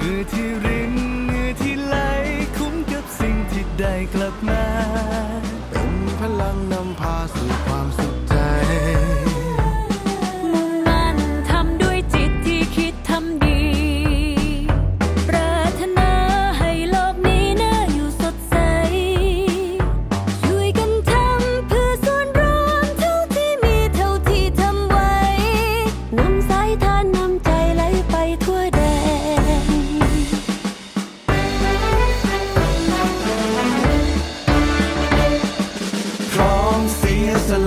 เหงื่อที่รินเหงื่อที่ไหลคุ้มกับสิ่งที่ได้กลับมา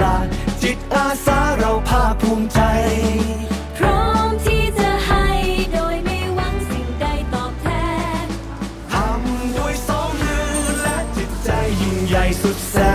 ละจิตอาสาเราภาคภูมิใจ พร้อมที่จะให้โดยไม่หวังสิ่งใดตอบแทน ทำด้วยสองมือและจิตใจยิ่งใหญ่สุดแสน